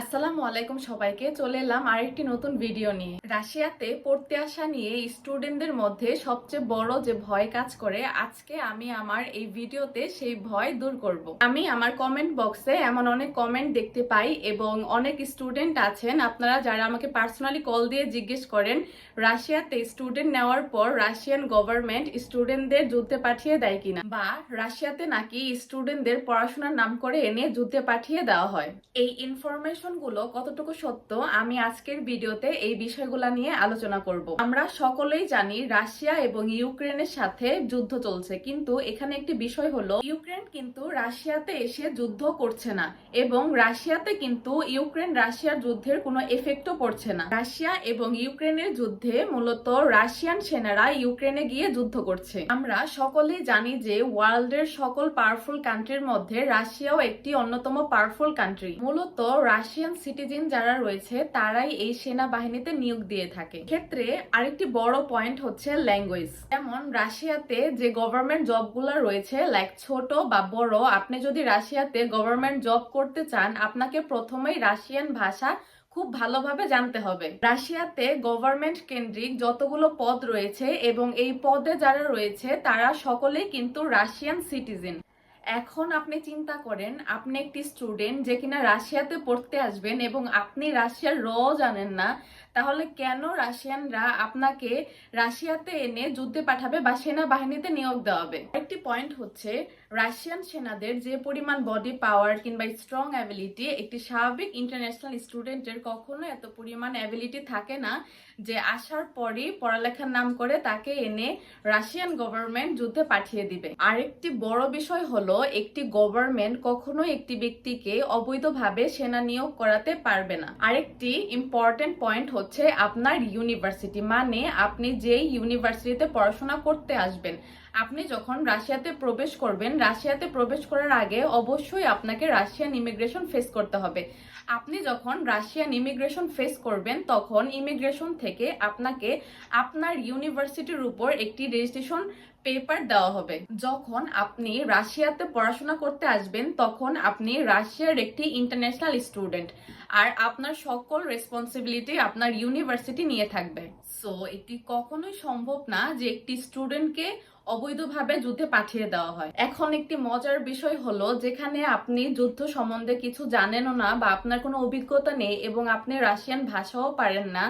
আসসালামু আলাইকুম সবাইকে, চলে এলাম আরেকটি নতুন ভিডিও নিয়ে। রাশিয়াতে পড়তে আসা নিয়ে স্টুডেন্টদের মধ্যে সবচেয়ে বড় যে ভয় কাজ করে, আজকে আমি আমার এই ভিডিওতে সেই ভয় দূর করব। আমি আমার কমেন্ট বক্সে এমন অনেক কমেন্ট দেখতে পাই এবং অনেক স্টুডেন্ট আছেন। আপনারা যারা আমাকে পার্সোনালি কল দিয়ে জিজ্ঞেস করেন, রাশিয়াতে স্টুডেন্ট নেওয়ার পর রাশিয়ান গভর্নমেন্ট স্টুডেন্টদের যুদ্ধে পাঠিয়ে দেয় কিনা বা রাশিয়াতে নাকি স্টুডেন্টদের পড়াশোনার নাম করে এনে যুদ্ধে পাঠিয়ে দেওয়া হয়। এই ইনফরমেশন গুলো কতটুকু সত্য, আমি আজকের ভিডিওতে এই বিষয়গুলো নিয়ে আলোচনা করব। আমরা সকলেই জানি রাশিয়া এবং ইউক্রেনের সাথে যুদ্ধ চলছে, কিন্তু এখানে একটি বিষয় হলো, ইউক্রেন কিন্তু রাশিয়াতে এসে যুদ্ধ করছে না এবং রাশিয়াতে কিন্তু ইউক্রেন রাশিয়ার যুদ্ধের কোনো এফেক্টও পড়ছে না। রাশিয়া এবং ইউক্রেনের যুদ্ধে মূলত রাশিয়ান সেনারা ইউক্রেনে গিয়ে যুদ্ধ করছে। আমরা সকলেই জানি যে ওয়ার্ল্ডের সকল পাওয়ারফুল কান্ট্রির মধ্যে রাশিয়াও একটি অন্যতম পাওয়ারফুল কান্ট্রি মূলত রাশিয়ান সিটিজেন যারা রয়েছে, তারাই এই সেনাবাহিনীতে নিয়োগ দিয়ে থাকে। ক্ষেত্রে আরেকটি বড় পয়েন্ট হচ্ছে ল্যাঙ্গুয়েজ যেমন রাশিয়াতে যে গভর্নমেন্ট জবগুলো রয়েছে লাইক ছোট বা বড়, আপনি যদি রাশিয়াতে গভর্নমেন্ট জব করতে চান, আপনাকে প্রথমেই রাশিয়ান ভাষা খুব ভালোভাবে জানতে হবে। রাশিয়াতে গভর্নমেন্ট কেন্দ্রিক যতগুলো পদ রয়েছে এবং এই পদে যারা রয়েছে, তারা সকলেই কিন্তু রাশিয়ান সিটিজেন। এখন আপনি চিন্তা করেন, আপনি একটি স্টুডেন্ট যে কিনা রাশিয়াতে পড়তে আসবেন এবং আপনি রাশিয়ার র জানেন না তাহলে কেন রাশিয়ানরা আপনাকে রাশিয়াতে এনে যুদ্ধে পাঠাবে বা সেনাবাহিনীতে নিয়োগ দেওয়াবে? একটি পয়েন্ট হচ্ছে, রাশিয়ান সেনাদের যে পরিমাণ বডি পাওয়ার কিংবা স্ট্রং অ্যাবিলিটি একটি স্বাভাবিক ইন্টারন্যাশনাল স্টুডেন্টের কখনো এত পরিমাণ অ্যাবিলিটি থাকে না যে আসার পরই পড়ালেখার নাম করে তাকে এনে রাশিয়ান গভর্নমেন্ট যুদ্ধে পাঠিয়ে দিবে। আরেকটি বড় বিষয় হলো, একটি গভর্নমেন্ট কখনো একটি ব্যক্তিকে অবৈধভাবে সেনা নিয়োগ করাতে পারবে না। আরেকটি ইম্পর্টেন্ট পয়েন্ট হচ্ছে আপনার ইউনিভার্সিটি মানে আপনি যেই ইউনিভার্সিটিতে পড়াশোনা করতে আসবেন আপনি যখন রাশিয়াতে প্রবেশ করবেন, রাশিয়াতে প্রবেশ করার আগে অবশ্যই আপনাকে রাশিয়ান ইমিগ্রেশন ফেস করতে হবে। আপনি যখন রাশিয়ান ইমিগ্রেশন ফেস করবেন, তখন ইমিগ্রেশন থেকে আপনাকে আপনার ইউনিভার্সিটির উপর একটি রেজিস্ট্রেশন পেপার দেওয়া হবে। যখন আপনি রাশিয়াতে পড়াশোনা করতে আসবেন, তখন আপনি রাশিয়ার একটি ইন্টারন্যাশনাল স্টুডেন্ট আর আপনার সকল রেসপন্সিবিলিটি আপনার ইউনিভার্সিটি নিয়ে থাকবে। সো এটি কখনোই সম্ভব না যে একটি স্টুডেন্টকে অবৈধভাবে যুদ্ধে পাঠিয়ে দেওয়া হয়। এখন একটি মজার বিষয় হলো, যেখানে আপনি যুদ্ধ সম্বন্ধে কিছু জানেনও না বা আপনার কোনো অভিজ্ঞতা নেই এবং আপনি রাশিয়ান ভাষাও পারেন না,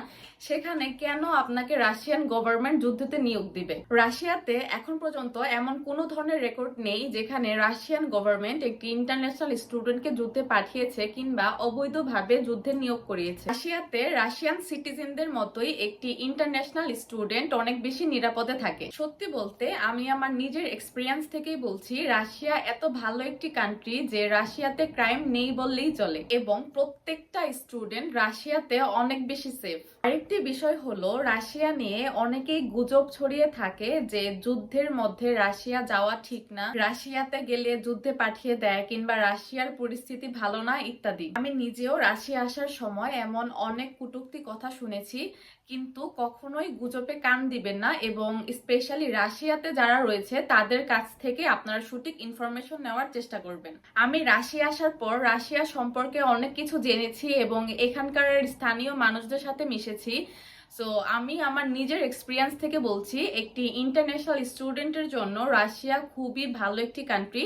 সেখানে কেন আপনাকে রাশিয়ান গভর্নমেন্ট যুদ্ধতে নিয়োগ দিবে? রাশিয়াতে এখন পর্যন্ত এমন কোনো ধরনের রেকর্ড নেই যেখানে রাশিয়ান গভর্নমেন্ট একটি ইন্টারন্যাশনাল স্টুডেন্টকে যুদ্ধে পাঠিয়েছে কিংবা অবৈধভাবে যুদ্ধে নিয়োগ করিয়েছে। রাশিয়াতে রাশিয়ান সিটিজেনদের মতোই একটি ইন্টারন্যাশনাল স্টুডেন্ট অনেক বেশি নিরাপদে থাকে। সত্যি বলতে আমি আমার নিজের এক্সপিরিয়েন্স থেকেই বলছি, রাশিয়া এত ভালো একটি কান্ট্রি যে রাশিয়াতে ক্রাইম নেই বললেই চলে এবং প্রত্যেকটা স্টুডেন্ট রাশিয়াতে অনেক বেশি সেফ আরেকটি বিষয় হলো, রাশিয়া নিয়ে অনেকেই গুজব ছড়িয়ে থাকে যে যুদ্ধের মধ্যে রাশিয়া যাওয়া ঠিক না, রাশিয়াতে গেলে যুদ্ধে পাঠিয়ে দেয় কিংবা রাশিয়ার পরিস্থিতি ভালো না ইত্যাদি। আমি নিজেও রাশিয়া আসার সময় এমন অনেক কুটুক্তি কথা শুনেছি, কিন্তু কখনোই গুজবে কান দিবেন না এবং স্পেশালি রাশিয়াতে যারা রয়েছে, তাদের কাছ থেকে আপনারা সঠিক ইনফরমেশন নেওয়ার চেষ্টা করবেন। আমি রাশিয়া আসার পর, রাশিয়া সম্পর্কে অনেক কিছু জেনেছি এবং এখানকার স্থানীয় মানুষদের সাথে মিশেছি। সো আমি আমার নিজের এক্সপিরিয়েন্স থেকে বলছি, একটি ইন্টারন্যাশনাল স্টুডেন্টের জন্য রাশিয়া খুবই ভালো একটি কান্ট্রি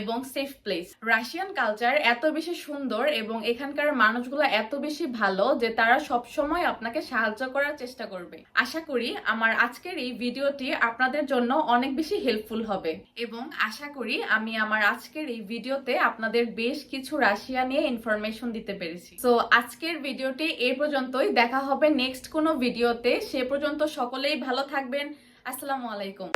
এবং সেফ প্লেস রাশিয়ান কালচার এত বেশি সুন্দর এবং এখানকার মানুষগুলো এত বেশি ভালো যে তারা সব সময় আপনাকে সাহায্য করার চেষ্টা করবে। আশা করি আমার আজকের এই ভিডিওটি আপনাদের জন্য অনেক বেশি হেল্পফুল হবে। এবং আশা করি আমি আমার আজকের এই ভিডিওতে আপনাদের বেশ কিছু রাশিয়া নিয়ে ইনফরমেশন দিতে পেরেছি। তো আজকের ভিডিওটি এই পর্যন্তই। দেখা হবে নেক্সট কোনো ভিডিওতে সে পর্যন্ত সকলেই ভালো থাকবেন। আসসালামু আলাইকুম।